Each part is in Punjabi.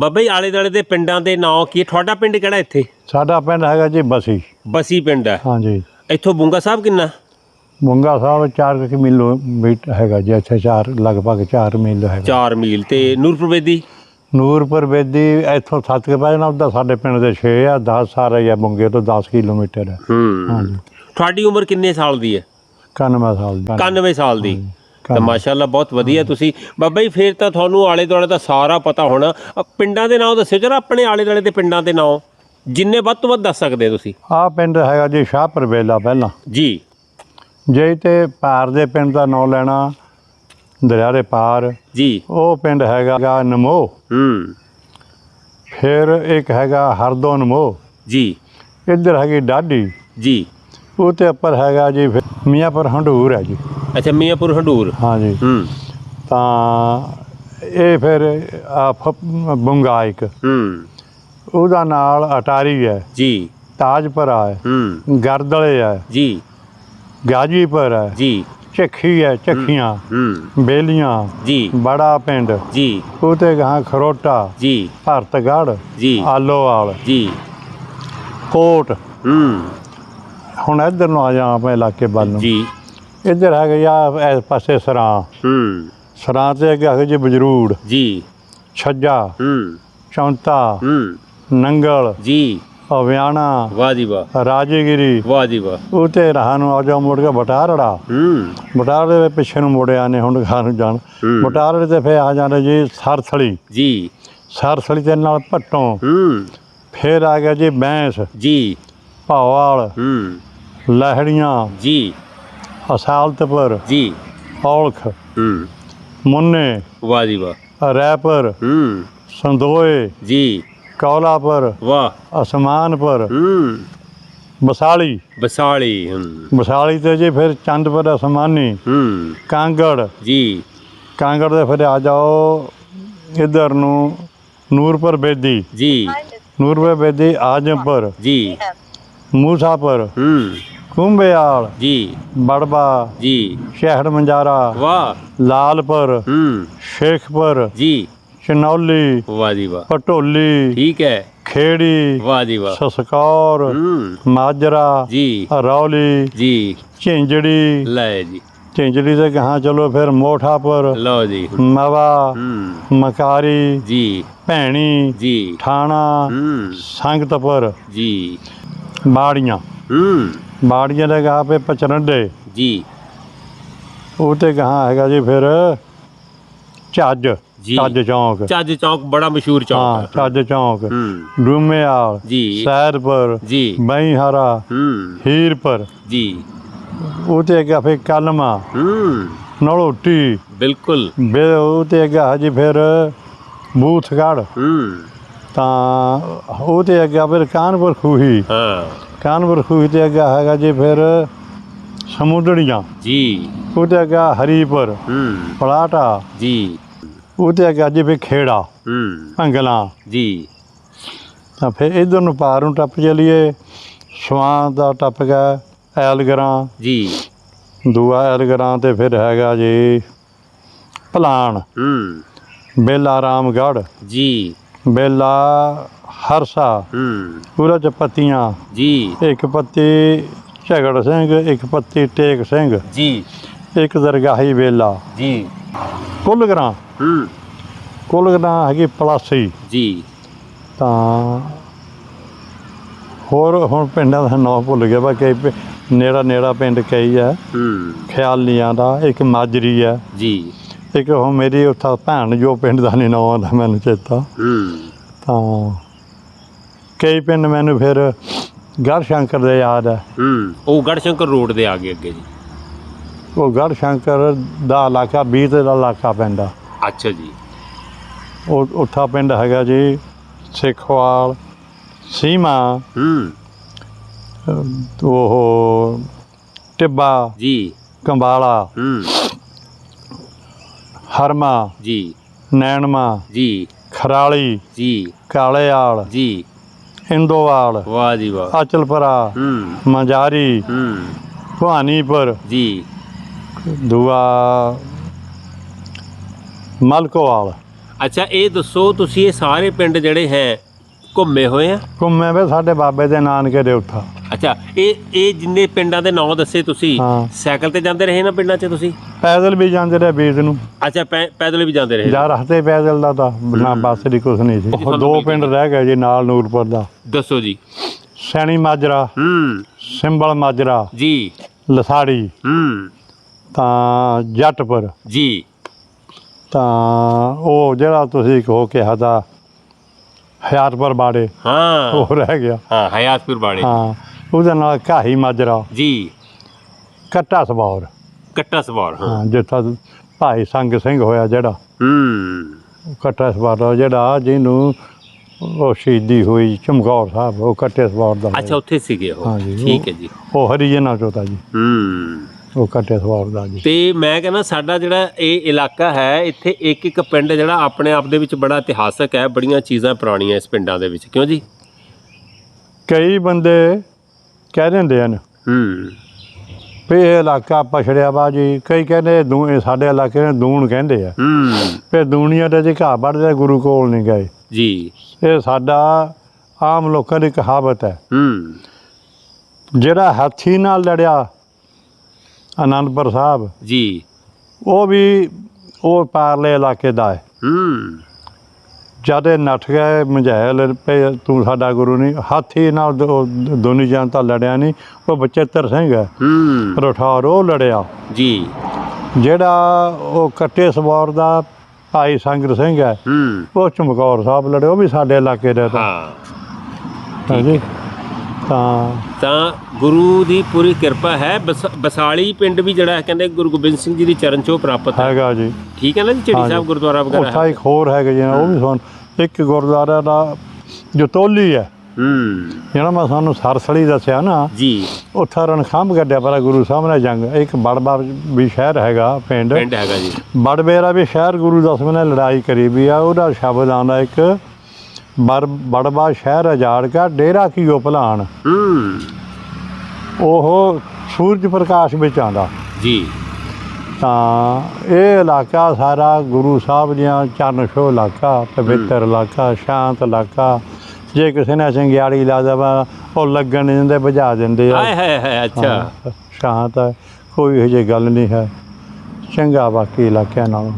ਬਾਬਾ ਜੀ ਆਲੇ ਦੁਆਲੇ ਦੇ ਪਿੰਡਾਂ ਦੇ ਨਾਂ ਕੀ ਹੈ? ਤੁਹਾਡਾ ਪਿੰਡ ਕਿਹੜਾ ਇੱਥੇ? ਸਾਡਾ ਪਿੰਡ ਹੈਗਾ ਜੀ ਬਸੀ। ਬਸੀ ਪਿੰਡ ਹੈ। ਹਾਂਜੀ। ਇੱਥੋਂ ਬੁੰਗਾ ਸਾਹਿਬ ਕਿੰਨਾ? ਮੁੰਗਾ ਸਾਹਿਬ 4 ਕਿਲੋਮੀਟਰ ਹੈਗਾ ਜੀ ਇੱਥੇ 4 ਲਗਭਗ 4 ਮੀਲ ਹੈਗਾ। 4 ਮੀਲ ਤੇ ਨੂਰਪੁਰ ਬੇਦੀ? ਨੂਰਪੁਰ ਬੇਦੀ ਇੱਥੋਂ ਸੱਤ ਕੇ ਪੈ ਜਾਣਾ ਉਹਦਾ ਸਾਡੇ ਪਿੰਡ ਦੇ 6 ਆ 10 ਸਾਰੇ ਆ ਬੁੰਗੇ ਤੋਂ 10 ਕਿਲੋਮੀਟਰ। ਹੈ। ਹੂੰ ਹਾਂਜੀ। ਤੁਹਾਡੀ ਉਮਰ ਕਿੰਨੇ ਸਾਲ ਦੀ ਹੈ? 91 ਸਾਲ ਦੀ। 91 ਸਾਲ ਦੀ। ਤਾਂ। ਮਾਸ਼ਾਅੱਲਾ ਬਹੁਤ ਵਧੀਆ ਤੁਸੀਂ। ਬਾਬਾ ਜੀ ਫੇਰ ਤਾਂ ਤੁਹਾਨੂੰ ਆਲੇ ਦੁਆਲੇ ਦਾ ਸਾਰਾ ਪਤਾ ਹੋਣਾ। ਅ, ਪਿੰਡਾਂ ਦੇ ਨਾਂ ਦੱਸਿਓ ਜਰਾ ਆਪਣੇ ਆਲੇ ਦੁਆਲੇ ਦੇ ਪਿੰਡਾਂ ਦੇ ਨਾਂ। ਜਿੰਨੇ ਵੱਧ ਤੋਂ ਵੱਧ ਦੱਸ ਸਕਦੇ ਹੋ ਤੁਸੀਂ। ਆਹ ਪਿੰਡ ਹੈਗਾ ਜੀ ਸ਼ਾਹਪੁਰ ਵੇਲਾ ਪਹਿਲਾਂ। ਜੀ। ਜੇ ਤੇ ਪਾਰ ਦੇ ਪਿੰਡ ਦਾ ਨਾਂ ਲੈਣਾ ਦਰਿਆ ਦੇ ਪਾਰ। ਜੀ। ਉਹ ਪਿੰਡ ਹੈਗਾ ਨਮੋ। ਹੂੰ। ਫਿਰ ਇੱਕ ਹੈਗਾ ਹਰਦੋ ਨਮੋ ਜੀ। ਇੱਧਰ ਹੈਗੀ ਡਾਢੀ। ਜੀ। ਉਹ ਤੇ ਉੱਪਰ ਹੈਗਾ ਜੀ ਫਿਰ ਮੀਆਂਪੁਰ ਹੰਡੂਰ ਹੈ ਜੀ। ਅੱਛਾ ਮੀਆਂਪੁਰ ਹੰਡੂਰ। ਹਾਂਜੀ ਹੂੰ। ਤਾਂ ਇਹ ਫਿਰ ਆ ਬੁੰਗਾ ਇੱਕ। ਹੂੰ। ਉਹਦਾ ਨਾਲ ਅਟਾਰੀ ਹੈ। ਜੀ। ਤਾਜਪੁਰਾ ਹੈ। ਹੂੰ। ਗਰਦਲੇ ਹੈ। ਜੀ। ਗਾਜੀਪੁਰ ਹੈ। ਜੀ। ਚੱਖੀ ਹੈ ਚੱਖੀਆਂ ਹੂੰ। ਬੇਲੀਆਂ। ਜੀ। ਬੜਾ ਪਿੰਡ। ਜੀ। ਉਹ ਤੇ ਗਾਂ ਖਰੋਟਾ। ਜੀ। ਭਰਤਗੜ ਜੀ। ਆਲੋਵਾਲ। ਜੀ। ਕੋਟ। ਹੂੰ। ਹੁਣ ਇੱਧਰ ਨੂੰ ਆ ਜਾ ਆਪਣੇ ਇਲਾਕੇ ਵੱਲ ਨੂੰ। ਜੀ। ਇੱਧਰ ਹੈਗਾ ਆ ਇਸ ਪਾਸੇ ਸਰਾਂ। ਹੂੰ। ਸਰਾਂ ਤੇ ਅੱਗੇ ਹੈਗਾ ਜੀ ਬਜਰੂੜ। ਜੀ। ਛੱਜਾ। ਹੂੰ। ਚੌਂਤਾ। ਹੂੰ। ਨੰਗਲ। ਜੀ। ਅਵਿਆਣਾ ਵਾਹ ਜੀ ਵਾਹ। ਰਾਜੇਗਿਰੀ। ਵਾਹ ਜੀ ਵਾਹ। ਉਤੇ ਰਾਹ ਨੂੰ ਆ ਜਾ ਮੁੜ ਕੇ ਬਟਾਰੜਾ। ਹੂੰ। ਬਟਾਰੜੇ ਦੇ ਪਿੱਛੇ ਨੂੰ ਮੁੜਿਆ ਨੇ ਹੁਣ ਖਾਂ ਨੂੰ ਜਾਣ। ਬਟਾਰੜੇ ਤੇ ਫੇਰ ਆ ਜਾਂਦੇ ਜੀ ਸਰਥਲੀ ਜੀ। ਸਰਥਲੀ ਦੇ ਨਾਲ ਭੱਟੋਂ। ਹੂੰ। ਫੇਰ ਆ ਗਿਆ ਜੀ ਬੈਂਸ। ਜੀ। ਭਾਵਾਲ। ਹੂੰ। ਲਹਿੜੀਆਂ ਜੀ। ਅਸਾਲਤਪੁਰ ਜੀ। ਔਲਖ ਹੂੰ। ਮੁੰਨੇ ਵਾਹ ਜੀ ਵਾਹ। ਰੈਪਰ ਹੂੰ। ਸੰਦੋਏ ਜੀ। ਕੌਲਾਪੁਰ ਵਾਹ। ਅਸਮਾਨਪੁਰ ਹੂੰ। ਬਸਾਲੀ। ਬਸਾਲੀ ਹੂੰ। ਬਸਾਲੀ ਤੇ ਜੀ ਫਿਰ ਚੰਦਪੁਰ ਅਸਮਾਨੀ ਹੂੰ। ਕਾਂਗੜ। ਜੀ। ਕਾਂਗੜ ਦੇ ਫਿਰ ਆ ਜਾਓ ਇਧਰ ਨੂੰ ਨੂਰਪੁਰ ਬੇਦੀ। ਜੀ। ਨੂਰਪੁਰ ਬੇਦੀ ਆਜਮਪੁਰ। ਜੀ। ਮੂਸਾਪੁਰ। ਹੂੰ। ਕੁੰਬਿਆਲ ਜੀ। ਬੜਬਾ ਜੀ। ਸ਼ਹਿਰ ਮੰਜਾਰਾ ਵਾਹ। ਲਾਲਪੁਰ ਹੂੰ। ਸ਼ੇਖਪੁਰ ਜੀ। ਚਨੌਲੀ ਵਾਹ ਜੀ ਵਾਹ। ਪਟੋਲੀ ਠੀਕ ਹੈ। ਖੇੜੀ ਵਾਹ ਜੀ ਵਾਹ। ਸਸਕੌਰ ਮਾਜਰਾ ਜੀ। ਰੌਲੀ ਜੀ। ਝਿੰਜੜੀ। ਲੈ ਜੀ। ਝਿੰਜੜੀ ਤੇ ਕਹਾਂ ਚਲੋ ਫਿਰ ਮੋਠਾਪੁਰ ਲਓ ਜੀ। ਮਵਾ ਮਕਾਰੀ ਜੀ। ਭੈਣੀ ਜੀ। ਠਾਣਾ ਹੂੰ। ਸੰਗਤਪੁਰ। ਜੀ। ਬਾੜੀਆਂ। ਹੂੰ। ਬਾੜੀਆਂ ਦੇ ਕਹਾ ਪੇ ਪਚਰੰਡੇ ਜੀ। ਉਹ ਤੇ ਕਹਾ ਹੈਗਾ ਜੀ ਫਿਰ ਚੱਜ ਜੀ। ਚੱਜ ਚੌਂਕ। ਚੱਜ ਚੌਕ ਬੜਾ ਮਸ਼ਹੂਰ ਹਾਂ ਚੌਕ ਹੈ ਚੱਜ ਚੌਂਕ। ਹੂੰ। ਡੂਮੇਆਲ ਜੀ। ਸੈਦਪੁਰ ਜੀ। ਬਈਹਰਾ ਹੂੰ। ਹੀਰਪੁਰ। ਜੀ। ਉਹ ਤੇ ਅੱਗੇ ਫਿਰ ਕਲਮਾ। ਹੂੰ। ਨਲੋਟੀ। ਬਿਲਕੁਲ। ਬੇ ਉਹ ਤੇ ਅੱਗੇ ਹਜੀ ਫਿਰ ਬੂਥਗੜ ਹੂੰ। ਤਾਂ ਉਹ ਤੇ ਅੱਗੇ ਫਿਰ ਕਾਨਪੁਰ ਖੂਹੀ। ਹਾਂ। ਕਾਨਪੁਰ ਖੂਹੀ ਤੇ ਅੱਗੇ ਹੈਗਾ ਜੀ ਫਿਰ ਸਮੁੰਦੜੀਆਂ ਜੀ। ਉਹ ਤੇ ਅੱਗੇ ਹਰੀਪੁਰ ਹੂੰ। ਪਲਾਟਾ। ਜੀ। ਉਹ ਤੇ ਅੱਗੇ ਜੀ ਫਿਰ ਖੇੜਾ ਹੂੰ। ਭੰਗਲਾਂ ਜੀ। ਤਾਂ ਫਿਰ ਇਧਰ ਨੂੰ ਪਾਰ ਨੂੰ ਟੱਪ ਚਲੀਏ ਸਵਾਂ ਦਾ ਟੱਪ ਗਿਆ ਐਲਗਰਾਂ। ਜੀ। ਦੂਆ ਐਲਗਰਾਂ ਤੇ ਫਿਰ ਹੈਗਾ ਜੀ ਭਲਾਣ ਹੂੰ। ਬੇਲਾ ਰਾਮਗੜ੍ਹ ਜੀ। ਬੇਲਾ ਹਰਸਾ ਹੂੰ। ਪੂਰਾ ਚ ਪੱਤੀਆਂ। ਜੀ। ਇੱਕ ਪੱਤੀ ਝਗੜ ਸਿੰਘ ਇੱਕ ਪੱਤੀ ਟੇਕ ਸਿੰਘ। ਜੀ। ਇੱਕ ਦਰਗਾਹੀ ਵੇਲਾ ਜੀ। ਕੁੱਲਗਰਾਂ ਹੂੰ। ਕੁੱਲਗਰਾਂ ਹੈਗੀ ਪਲਾਸੀ। ਜੀ। ਤਾਂ ਹੋਰ ਹੁਣ ਪਿੰਡਾਂ ਦਾ ਨਾਂ ਭੁੱਲ ਗਿਆ ਬਾਕੀ ਪਿ- ਨੇੜਾ ਨੇੜਾ ਪਿੰਡ ਕਈ ਆ। ਹੂੰ। ਖਿਆਲੀਆਂ ਦਾ ਇੱਕ ਮਾਜਰੀ ਆ। ਜੀ। ਇੱਕ ਉਹ ਮੇਰੀ ਉੱਥਾ ਭੈਣ ਜੋ ਪਿੰਡ ਦਾ ਨਹੀਂ ਨਾਂ ਆਉਂਦਾ ਮੈਨੂੰ ਚੇਤਾ। ਹੂੰ। ਤਾਂ ਕਈ ਪਿੰਡ ਮੈਨੂੰ ਫਿਰ ਗੜ ਸ਼ੰਕਰ ਦੇ ਯਾਦ ਆ। ਹੂੰ। ਉਹ ਗੜਸ਼ੰਕਰ ਰੋਡ ਦੇ ਆ ਗਏ ਅੱਗੇ ਜੀ। ਉਹ ਗੜ ਸ਼ੰਕਰ ਦਾ ਇਲਾਕਾ ਬੀਤ ਦਾ ਇਲਾਕਾ ਪੈਂਦਾ। ਅੱਛਾ ਜੀ। ਉਹ ਉੱਥਾ ਪਿੰਡ ਹੈਗਾ ਜੀ ਸਿੱਖਵਾਲ ਸੀਮਾ। ਹੂੰ। ਉਹ ਟਿੱਬਾ ਜੀ। ਕੰਬਾਲਾ। ਹੂੰ। ਹਰਮਾ ਜੀ। ਨੈਣਮਾ ਜੀ। ਖਰਾਲੀ ਜੀ। ਕਾਲੇਆਲ ਜੀ। ਇੰਦੋਵਾਲ ਵਾਹ ਜੀ ਵਾਹ। ਅਚਲਪੁਰਾ ਹੂੰ। ਮੰਜਾਰੀ ਹੂੰ। ਭਵਾਨੀਪੁਰ। ਜੀ। ਦੂਆ ਮਲਕੋਵਾਲ। ਅੱਛਾ ਇਹ ਦੱਸੋ ਤੁਸੀਂ ਇਹ ਸਾਰੇ ਪਿੰਡ ਜਿਹੜੇ ਹੈ ਘੁੰਮੇ ਹੋਏ ਆ? ਘੁੰਮੇ ਵੇ ਸਾਡੇ ਬਾਬੇ ਦੇ ਨਾਨਕੇ ਦੇ ਉੱਥਾ ਅੱਛਾ ਇਹ ਇਹ ਜਿੰਨੇ ਪਿੰਡਾਂ ਦੇ ਨਾਂ ਦੱਸੇ ਤੁਸੀਂ ਹਾਂ। ਸਾਈਕਲ ਤੇ ਜਾਂਦੇ ਰਹੇ ਨਾ ਪਿੰਡਾਂ 'ਚ ਤੁਸੀਂ? ਪੈਦਲ ਵੀ ਜਾਂਦੇ ਰਹੇ ਬੀਜ ਨੂੰ। ਅੱਛਾ ਪੈ- ਪੈਦਲ ਵੀ ਜਾਂਦੇ ਰਹੇ। ਜਾਂ ਰਸਤੇ ਪੈਦਲ ਦਾ ਤਾਂ ਨਾ ਬੱਸ ਦੀ ਕੁਛ ਨਹੀਂ ਸੀ। ਉਹ ਦੋ ਪਿੰਡ ਰਹਿ ਗਏ ਜੀ ਨਾਲ ਨੂਰਪੁਰ ਦਾ। ਦੱਸੋ ਜੀ। ਸੈਣੀ ਮਾਜਰਾ ਹੂੰ। ਸਿੰਬਲ ਮਾਜਰਾ ਜੀ। ਲਸਾੜੀ ਹੂੰ। ਤਾਂ ਜੱਟਪੁਰ। ਜੀ। ਤਾਂ ਉਹ ਜਿਹੜਾ ਤੁਸੀਂ ਕਹੋ ਕਿਹਾ ਤਾਂ ਹਯਾਤਪੁਰ ਬਾੜੇ ਹਾਂ। ਉਹ ਰਹਿ ਗਿਆ। ਹਾਂ ਹਯਾਤਪੁਰ ਬਾੜੇ। ਹਾਂ ਉਹਦੇ ਨਾਲ ਘਾਹੀ ਮਾਜਰਾ ਜੀ। ਕੱਟਾ ਸਬੌਰ ਕੱਟਾ ਸਵਾਰ ਹਾਂ। ਹਾਂ ਜਿੱਥਾ ਭਾਈ ਸੰਗ ਸਿੰਘ ਹੋਇਆ ਜਿਹੜਾ। ਹੂੰ। ਕੱਟਾ ਸਬੌਰ ਜਿਹੜਾ ਜਿਹਨੂੰ ਉਹ ਸ਼ਹੀਦੀ ਹੋਈ ਚਮਕੌਰ ਸਾਹਿਬ ਉਹ ਕੱਟੇ ਸਬੌਰ ਦਾ। ਅੱਛਾ ਉੱਥੇ ਸੀਗੇ ਉਹ। ਹਾਂਜੀ, ਠੀਕ ਹੈ ਜੀ। ਉਹ ਹਰੀਜਨਾ ਚੋਤਾ ਜੀ। ਹੂੰ। ਉਹ ਕੱਟੇ ਸਬੌਰ ਦਾ ਜੀ। ਤੇ ਮੈਂ ਕਹਿੰਦਾ ਸਾਡਾ ਜਿਹੜਾ ਇਹ ਇਲਾਕਾ ਹੈ ਇੱਥੇ ਇੱਕ ਇੱਕ ਪਿੰਡ ਜਿਹੜਾ ਆਪਣੇ ਆਪ ਦੇ ਵਿੱਚ ਬੜਾ ਇਤਿਹਾਸਕ ਹੈ ਬੜੀਆਂ ਚੀਜ਼ਾਂ ਪੁਰਾਣੀਆਂ ਇਸ ਪਿੰਡਾਂ ਦੇ ਵਿੱਚ। ਕਿਉਂ ਜੀ? ਕਈ ਬੰਦੇ ਕਹਿ ਦਿੰਦੇ ਹਨ ਹੂੰ। ਵੀ ਇਹ ਇਲਾਕਾ ਪਛੜਿਆ ਵਾ ਜੀ। ਕਈ ਕਹਿੰਦੇ ਦੂ ਇਹ ਸਾਡੇ ਇਲਾਕੇ ਨੂੰ ਦੂਣ ਕਹਿੰਦੇ ਆ। ਹੂੰ। ਫਿਰ ਦੂਣੀਆਂ ਦੇ ਜੀ ਘਾਹ ਵੱਢਦੇ ਗੁਰੂ ਕੋਲ ਨਹੀਂ ਗਏ। ਜੀ। ਇਹ ਸਾਡਾ ਆਮ ਲੋਕਾਂ ਦੀ ਕਹਾਵਤ ਹੈ। ਹੂੰ। ਜਿਹੜਾ ਹਾਥੀ ਨਾਲ ਲੜਿਆ ਆਨੰਦਪੁਰ ਸਾਹਿਬ ਜੀ। ਉਹ ਵੀ ਉਹ ਪਾਰਲੇ ਇਲਾਕੇ ਦਾ ਹੈ। ਹੂੰ। ਜਦ ਨੱਠ ਗਏ ਮਝੈਲ ਪਏ ਤੂੰ ਸਾਡਾ ਗੁਰੂ ਨਹੀਂ। ਹਾਥੀ ਨਾਲ ਦੋ- ਦੋਨੀ ਜਾਨ ਤਾਂ ਲੜਿਆ ਨਹੀਂ। ਉਹ ਬਚੇਤਰ ਸਿੰਘ ਹੈ। ਹੂੰ। ਰਠੌਰ ਉਹ ਲੜਿਆ। ਜੀ। ਜਿਹੜਾ ਉਹ ਕੱਟੇ ਸਵਾਰ ਦਾ ਭਾਈ ਸੰਗਰ ਸਿੰਘ ਹੈ ਹੂੰ। ਉਹ ਚਮਕੌਰ ਸਾਹਿਬ ਲੜੇ ਉਹ ਵੀ ਸਾਡੇ ਇਲਾਕੇ ਦੇ ਤਾਂ। ਹਾਂ। ਹਾਂਜੀ। ਤਾਂ ਤਾਂ ਗੁਰੂ ਦੀ ਪੂਰੀ ਕਿਰਪਾ ਹੈ। ਬਸ- ਬਸਾਲੀ ਪਿੰਡ ਵੀ ਜਿਹੜਾ ਹੈ ਕਹਿੰਦੇ ਗੁਰੂ ਗੋਬਿੰਦ ਸਿੰਘ ਜੀ ਦੀ ਚਰਨ ਛੋਹ ਪ੍ਰਾਪਤ ਹੈ। ਹੈਗਾ ਜੀ। ਠੀਕ ਹੈ ਨਾ ਜੀ ਹਾਂਜੀ। ਸਾਹਿਬ ਗੁਰਦੁਆਰਾ ਵਗੈਰਾ ਉੱਥਾ ਹੈ ਇੱਕ ਹੋਰ ਹੈਗਾ ਜੀ ਉਹ ਵੀ ਸੁਣ। ਇੱਕ ਗੁਰਦੁਆਰਾ ਦਾ ਜੋ ਤੋਲੀ ਹੈ ਹੂੰ। ਜਿਹੜਾ ਮੈਂ ਸਾਨੂੰ ਸਰਸਲੀ ਦੱਸਿਆ ਨਾ ਜੀ। ਉੱਥਾ ਰਣਖੰਭ ਗੱਡਿਆ ਪਰ ਗੁਰੂ ਸਾਹਿਬ ਨੇ ਜੰਗ। ਇੱਕ ਬੜਬਾ ਵੀ ਸ਼ਹਿਰ ਹੈਗਾ ਪਿੰਡ। ਪਿੰਡ ਹੈਗਾ ਜੀ। ਬੜਬੇਰਾ ਵੀ ਸ਼ਹਿਰ ਗੁਰੂ ਦਸਵੇਂ ਨੇ ਲੜਾਈ ਕਰੀ ਵੀ ਆ ਉਹਦਾ ਸ਼ਬਦ ਆਉਂਦਾ ਇੱਕ ਬੜ ਬੜਬਾ ਸ਼ਹਿਰ ਅਜਾੜ ਕਾ ਡੇਰਾ ਕੀਓ ਭਲਾਣ? ਹੂੰ। ਉਹ ਸੂਰਜ ਪ੍ਰਕਾਸ਼ ਵਿੱਚ ਆਉਂਦਾ। ਜੀ। ਤਾਂ ਇਹ ਇਲਾਕਾ ਸਾਰਾ ਗੁਰੂ ਸਾਹਿਬ ਦੀਆਂ ਚਰਨ ਛੋਹ ਇਲਾਕਾ ਪਵਿੱਤਰ ਇਲਾਕਾ ਸ਼ਾਂਤ ਇਲਾਕਾ। ਜੇ ਕਿਸੇ ਨੇ ਚੰਗਿਆੜੀ ਲਾ ਦੇਵਾ ਉਹ ਲੱਗਣ ਨਹੀਂ ਦਿੰਦੇ ਬੁਝਾ ਦਿੰਦੇ ਆ। ਹਾਏ ਹਾਏ ਹਾਏ ਅੱਛਾ। ਸ਼ਾਂਤ ਹੈ ਕੋਈ ਇਹੋ ਜਿਹੀ ਗੱਲ ਨਹੀਂ ਹੈ। ਚੰਗਾ ਬਾਕੀ ਇਲਾਕਿਆਂ ਨਾਲੋਂ।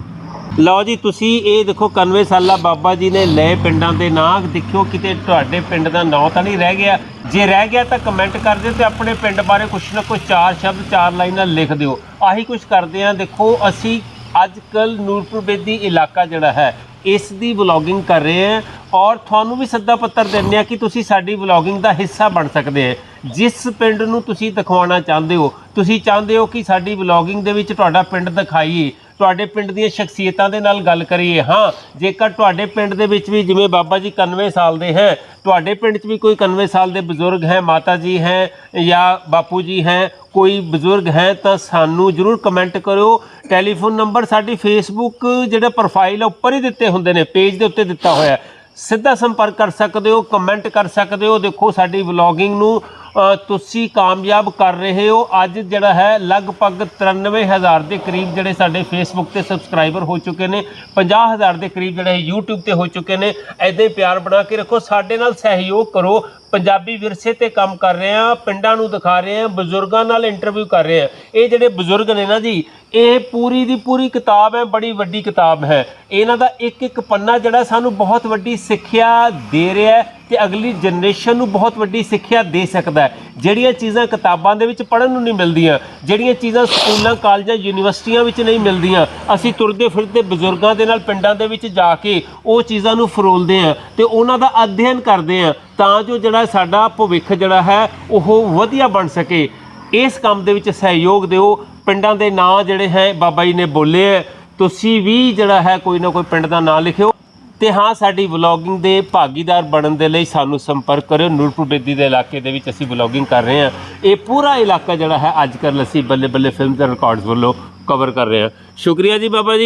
ਲਓ ਜੀ, ਤੁਸੀਂ ਇਹ ਦੇਖੋ 91 ਸਾਲਾ ਬਾਬਾ ਜੀ ਨੇ ਲਏ ਪਿੰਡਾਂ ਦੇ ਨਾਂ ਦੇਖਿਓ ਕਿਤੇ ਤੁਹਾਡੇ ਪਿੰਡ ਦਾ ਨਾਂ ਤਾਂ ਨਹੀਂ ਰਹਿ ਗਿਆ। ਜੇ ਰਹਿ ਗਿਆ ਤਾਂ ਕਮੈਂਟ ਕਰ ਦਿਓ ਤੇ ਆਪਣੇ ਪਿੰਡ ਬਾਰੇ ਕੁਛ ਨਾ ਕੁਛ ਚਾਰ ਸ਼ਬਦ, ਚਾਰ ਲਾਈਨਾਂ ਲਿਖ ਦਿਓ। ਆਹੀ ਕੁਛ ਕਰਦੇ ਆ ਦੇਖੋ, ਅਸੀਂ ਅੱਜ ਕੱਲ ਨੂਰਪੁਰ ਬੇਦੀ ਇਲਾਕਾ ਜਿਹੜਾ ਹੈ, ਇਸ ਦੀ ਵਲੌਗਿੰਗ ਕਰ ਰਹੇ ਹਾਂ। ਔਰ ਤੁਹਾਨੂੰ ਵੀ ਸੱਦਾ ਪੱਤਰ ਦਿੰਦੇ ਆ ਕਿ ਤੁਸੀਂ ਸਾਡੀ ਵਲੌਗਿੰਗ ਦਾ ਹਿੱਸਾ ਬਣ ਸਕਦੇ ਹੋ। ਜਿਸ ਪਿੰਡ ਨੂੰ ਤੁਸੀਂ ਦਿਖਾਉਣਾ ਚਾਹੁੰਦੇ ਹੋ, ਤੁਸੀਂ ਚਾਹੁੰਦੇ ਹੋ ਕਿ ਸਾਡੀ ਵਲੌਗਿੰਗ ਦੇ ਵਿੱਚ ਤੁਹਾਡਾ ਪਿੰਡ ਦਿਖਾਈਏ। ਤੁਹਾਡੇ ਪਿੰਡ ਦੀਆਂ ਸ਼ਖਸੀਅਤਾਂ ਦੇ ਨਾਲ ਗੱਲ ਕਰੀਏ, ਹਾਂ, ਜੇਕਰ ਤੁਹਾਡੇ ਪਿੰਡ ਦੇ ਵਿੱਚ ਵੀ ਜਿਵੇਂ ਬਾਬਾ ਜੀ 91 ਸਾਲ ਦੇ ਹੈ, ਤੁਹਾਡੇ ਪਿੰਡ 'ਚ ਵੀ ਕੋਈ 91 ਸਾਲ ਦੇ ਬਜ਼ੁਰਗ ਹੈ, ਮਾਤਾ ਜੀ ਹੈ ਜਾਂ ਬਾਪੂ ਜੀ ਹੈ, ਕੋਈ ਬਜ਼ੁਰਗ ਹੈ, ਤਾਂ ਸਾਨੂੰ ਜਰੂਰ ਕਮੈਂਟ ਕਰਿਓ। ਟੈਲੀਫੋਨ ਨੰਬਰ ਸਾਡੀ ਫੇਸਬੁੱਕ ਜਿਹੜਾ ਪ੍ਰੋਫਾਈਲ ਹੈ ਉੱਪਰ ਹੀ ਦਿੱਤੇ ਹੁੰਦੇ ਨੇ, ਪੇਜ ਦੇ ਉੱਤੇ ਦਿੱਤਾ ਹੋਇਆ। ਸਿੱਧਾ ਸੰਪਰਕ ਕਰ ਸਕਦੇ ਹੋ, ਕਮੈਂਟ ਕਰ ਸਕਦੇ ਹੋ। ਦੇਖੋ, ਸਾਡੀ ਵਲੌਗਿੰਗ ਨੂੰ ਤੁਸੀਂ ਕਾਮਯਾਬ ਕਰ ਰਹੇ ਹੋ। ਅੱਜ ਜਿਹੜਾ ਹੈ, ਲਗਭਗ 93000 ਦੇ ਕਰੀਬ ਜਿਹੜੇ ਸਾਡੇ ਫੇਸਬੁੱਕ ਤੇ ਸਬਸਕ੍ਰਾਈਬਰ ਹੋ ਚੁੱਕੇ ਨੇ। 50000 ਦੇ ਕਰੀਬ ਜਿਹੜੇ YouTube ਤੇ ਹੋ ਚੁੱਕੇ ਨੇ। ਐਦਾਂ ਪਿਆਰ ਬਣਾ ਕੇ ਰੱਖੋ। ਸਾਡੇ ਨਾਲ ਸਹਿਯੋਗ ਕਰੋ। ਪੰਜਾਬੀ ਵਿਰਸੇ ਤੇ ਕੰਮ ਕਰ ਰਹੇ ਆ ਪਿੰਡਾਂ ਨੂੰ ਦਿਖਾ ਰਹੇ ਆ ਬਜ਼ੁਰਗਾਂ ਨਾਲ ਇੰਟਰਵਿਊ ਕਰ ਰਹੇ ਆ ਇਹ ਜਿਹੜੇ ਬਜ਼ੁਰਗ ਨੇ ਨਾ ਜੀ, ਇਹ ਪੂਰੀ ਦੀ ਪੂਰੀ ਕਿਤਾਬ ਹੈ, ਬੜੀ ਵੱਡੀ ਕਿਤਾਬ ਹੈ। ਇਹਨਾਂ ਦਾ ਇੱਕ ਇੱਕ ਪੰਨਾ ਜਿਹੜਾ ਸਾਨੂੰ ਬਹੁਤ ਵੱਡੀ ਸਿੱਖਿਆ ਦੇ ਰਿਹਾ ਹੈ ਤੇ ਅਗਲੀ ਜਨਰੇਸ਼ਨ ਨੂੰ ਬਹੁਤ ਵੱਡੀ ਸਿੱਖਿਆ ਦੇ ਸਕਦਾ ਹੈ। ਜਿਹੜੀਆਂ ਚੀਜ਼ਾਂ ਕਿਤਾਬਾਂ ਦੇ ਵਿੱਚ ਪੜ੍ਹਨ ਨੂੰ ਨਹੀਂ ਮਿਲਦੀਆਂ, ਜਿਹੜੀਆਂ ਚੀਜ਼ਾਂ ਸਕੂਲਾਂ, ਕਾਲਜਾਂ, ਯੂਨੀਵਰਸਿਟੀਆਂ ਵਿੱਚ ਨਹੀਂ ਮਿਲਦੀਆਂ, ਅਸੀਂ ਤੁਰਦੇ ਫਿਰਦੇ ਬਜ਼ੁਰਗਾਂ ਦੇ ਨਾਲ ਪਿੰਡਾਂ ਦੇ ਵਿੱਚ ਜਾ ਕੇ ਉਹ ਚੀਜ਼ਾਂ ਨੂੰ ਫਰੋਲਦੇ ਹਾਂ ਤੇ ਉਹਨਾਂ ਦਾ ਅਧਿਐਨ ਕਰਦੇ ਹਾਂ ਤਾਂ ਜੋ ਜਿਹੜਾ ਸਾਡਾ ਭਵਿੱਖ ਜਿਹੜਾ ਹੈ ਉਹ ਵਧੀਆ ਬਣ ਸਕੇ। ਇਸ ਕੰਮ ਦੇ ਵਿੱਚ ਸਹਿਯੋਗ ਦਿਓ। ਪਿੰਡਾਂ ਦੇ ਨਾਂ ਜਿਹੜੇ ਹੈ, ਬਾਬਾ ਜੀ ਨੇ ਬੋਲੇ ਹੈ। ਤੁਸੀਂ ਵੀ ਜਿਹੜਾ ਹੈ, ਕੋਈ ਨਾ ਕੋਈ ਪਿੰਡ ਦਾ ਨਾਂ ਲਿਖਿਓ। ਤੇ ਹਾਂ, ਸਾਡੀ ਵਲੌਗਿੰਗ ਦੇ ਭਾਗੀਦਾਰ ਬਣਨ ਦੇ ਲਈ ਸਾਨੂੰ ਸੰਪਰਕ ਕਰਿਓ। ਨੂਰਪੁਰ ਬੇਦੀ ਦੇ ਇਲਾਕੇ ਦੇ ਵਿੱਚ ਅਸੀਂ ਵਲੌਗਿੰਗ ਕਰ ਰਹੇ ਹਾਂ। ਇਹ ਪੂਰਾ ਇਲਾਕਾ ਜਿਹੜਾ ਹੈ, ਅੱਜ ਕੱਲ੍ਹ ਅਸੀਂ ਬੱਲੇ ਬੱਲੇ ਫਿਲਮ ਤੇ ਰਿਕਾਰਡਸ ਵੱਲੋਂ ਕਵਰ ਕਰ ਰਹੇ ਹਾਂ। ਸ਼ੁਕਰੀਆ ਜੀ ਬਾਬਾ ਜੀ।